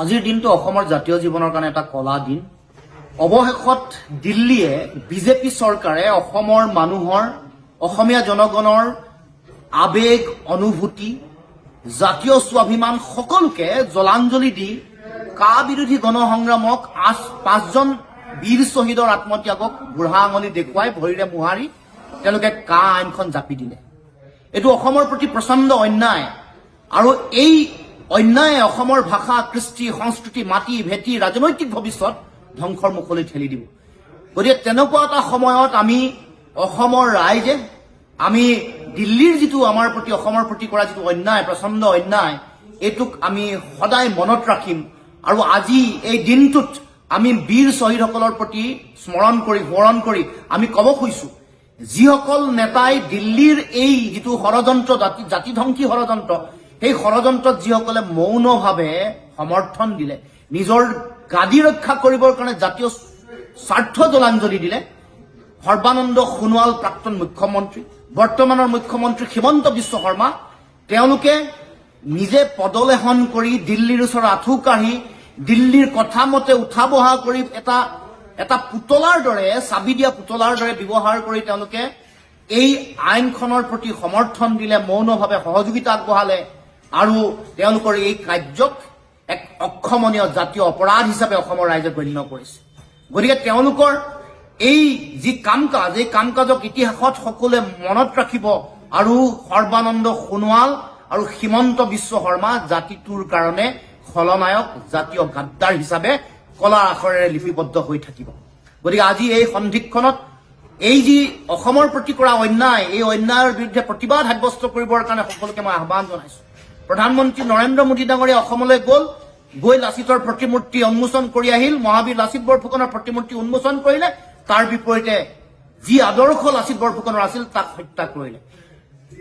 আজিৰ দিনটো অসমৰ জাতীয় জীৱনৰ কাৰণে এটা কলা দিন। অৱশেষত দিল্লীয়ে বিজেপি চৰকাৰে অসমৰ মানুহৰ অসমীয়া জনগণৰ আৱেগ অনুভূতি জাতীয় স্বাভিমান সকলোকে জলাঞ্জলি দি কা বিৰোধী গণসংগ্ৰামক আঠ পাঁচজন বীৰ শ্বহীদৰ আত্মত্যাগক বুঢ়া আঙুলি দেখুৱাই ভৰিৰে মোহাৰি তেওঁলোকে কা আইনখন জাপি দিলে। এইটো অসমৰ প্ৰতি প্ৰচণ্ড অন্যায়। আৰু এই অন্যায়ে অসমৰ ভাষা কৃষ্টি সংস্কৃতি মাটি ভেটি ৰাজনৈতিক ভৱিষ্যত ধ্বংসৰ মুখলৈ ঠেলি দিব। গতিকে তেনেকুৱা এটা সময়ত আমি অসমৰ ৰাইজে আমি দিল্লীৰ যিটো আমাৰ প্ৰতি অসমৰ প্ৰতি কৰা যিটো অন্যায় প্ৰচণ্ড অন্যায় এইটোক আমি সদায় মনত ৰাখিম আৰু আজি এই দিনটোত আমি বীৰ শ্বহীদসকলৰ প্ৰতি স্মৰণ কৰি সোঁৱৰণ কৰি আমি ক'ব খুজিছো যিসকল নেতাই দিল্লীৰ এই যিটো ষড়যন্ত্ৰ জাতি জাতিধ্বংসী ষড়যন্ত্ৰ সেই ষড়যন্ত্ৰত যিসকলে মৌনভাৱে সমৰ্থন দিলে নিজৰ গাদী ৰক্ষা কৰিবৰ কাৰণে জাতীয় স্বাৰ্থ জলাঞ্জলি দিলে সৰ্বানন্দ সোণোৱাল প্ৰাক্তন মুখ্যমন্ত্ৰী বৰ্তমানৰ মুখ্যমন্ত্ৰী হিমন্ত বিশ্ব শৰ্মা তেওঁলোকে নিজে পদলেখন কৰি দিল্লীৰ ওচৰত আঁঠু কাঢ়ি দিল্লীৰ কথা মতে উঠা বহা কৰি এটা এটা পুতলাৰ দৰে চাবি দিয়া পুতলাৰ দৰে ব্যৱহাৰ কৰি তেওঁলোকে এই আইনখনৰ প্ৰতি সমৰ্থন দিলে মৌনভাৱে সহযোগিতা আগবঢ়ালে। আৰু তেওঁলোকৰ এই কাৰ্যক এক অক্ষমনীয় জাতীয় অপৰাধ হিচাপে অসমৰ ৰাইজে গণ্য কৰিছে। গতিকে তেওঁলোকৰ এই যি কাম কাজ এই কাম কাজক ইতিহাসত সকলোৱে মনত ৰাখিব আৰু সৰ্বানন্দ সোণোৱাল আৰু হিমন্ত বিশ্ব শৰ্মা জাতিটোৰ কাৰণে খলনায়ক জাতীয় গাদ্দাৰ হিচাপে কলা আখৰেৰে লিপিবদ্ধ হৈ থাকিব। গতিকে আজি এই সন্ধিক্ষণত এই যি অসমৰ প্ৰতি কৰা অন্যায় এই অন্যায়ৰ বিৰুদ্ধে প্ৰতিবাদ সাব্যস্ত কৰিবৰ কাৰণে সকলোকে মই আহ্বান জনাইছো। প্ৰধানমন্ত্ৰী নৰেন্দ্ৰ মোদী ডাঙৰীয়া অসমলৈ গ'ল, গৈ লাচিতৰ প্ৰতিমূৰ্তি উন্মোচন কৰি আহিল, মহাবীৰ লাচিত বৰফুকনৰ প্ৰতিমূৰ্তি উন্মোচন কৰিলে, তাৰ বিপৰীতে যি আদৰ্শ লাচিত বৰফুকনৰ আছিল, তাক হত্যা কৰিলে।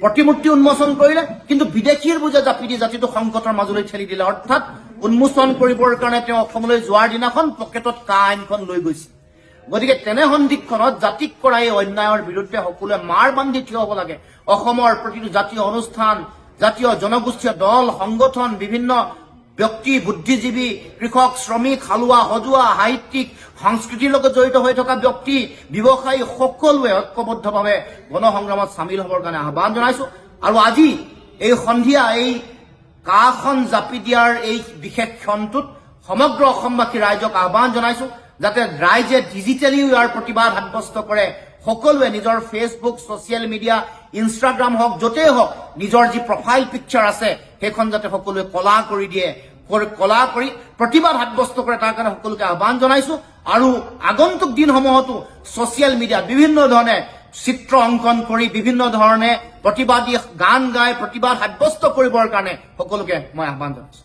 প্ৰতিমূৰ্তি উন্মোচন কৰিলে, কিন্তু বিদেশীৰ বুজে জাপি দি জাতিটো সংকটৰ মাজলৈ ঠেলি দিলে। অৰ্থাৎ উন্মোচন কৰিবৰ কাৰণে তেওঁ অসমলৈ যোৱাৰ দিনাখন পকেটত কা আইনখন লৈ গৈছিল। গতিকে তেনে সন্ধিক্ষণত জাতিক কৰা এই অন্যায়ৰ বিৰুদ্ধে সকলোৱে মাৰ বান্ধি থিয় হ'ব লাগে। অসমৰ প্ৰতিটো জাতীয় অনুষ্ঠান জাতীয় জনগোষ্ঠীয় দল, সংগঠন, বিভিন্ন ব্যক্তি বুদ্ধিজীৱী কৃষক শ্ৰমিক হালোৱা সজোৱা সাহিত্যিক সংস্কৃতিৰ লগত জড়িত হৈ থকা ব্যক্তি, ব্যৱসায়ী সকলোৱে ঐক্যবদ্ধভাৱে গণসংগ্ৰামত চামিল হ'বৰ কাৰণে আহ্বান জনাইছো। আৰু আজি এই সন্ধিয়া, এই কাখন জাপি দিয়াৰ এই বিশেষ ক্ষণটোত সমগ্ৰ অসমবাসী ৰাইজক আহ্বান জনাইছো যাতে ৰাইজে ডিজিটেলিও ইয়াৰ প্ৰতিবাদ সাব্যস্ত কৰে। সকলোৱে নিজৰ ফেচবুক ছচিয়েল মিডিয়া ইনষ্টাগ্ৰাম হওক, য'তেই হওক, নিজৰ যি প্ৰফাইল পিকচাৰ আছে, সেইখন যাতে সকলোৱে কলা কৰি দিয়ে কলা কৰি প্ৰতিবাদ সাব্যস্ত কৰে, তাৰ কাৰণে সকলোকে আহ্বান জনাইছো। আৰু আগন্তুক দিনসমূহতো ছচিয়েল মিডিয়াত বিভিন্ন ধৰণে চিত্ৰ অংকন কৰি বিভিন্ন ধৰণে প্ৰতিবাদী গান গাই প্ৰতিবাদ সাব্যস্ত কৰিবৰ কাৰণে সকলোকে মই আহ্বান জনাইছো।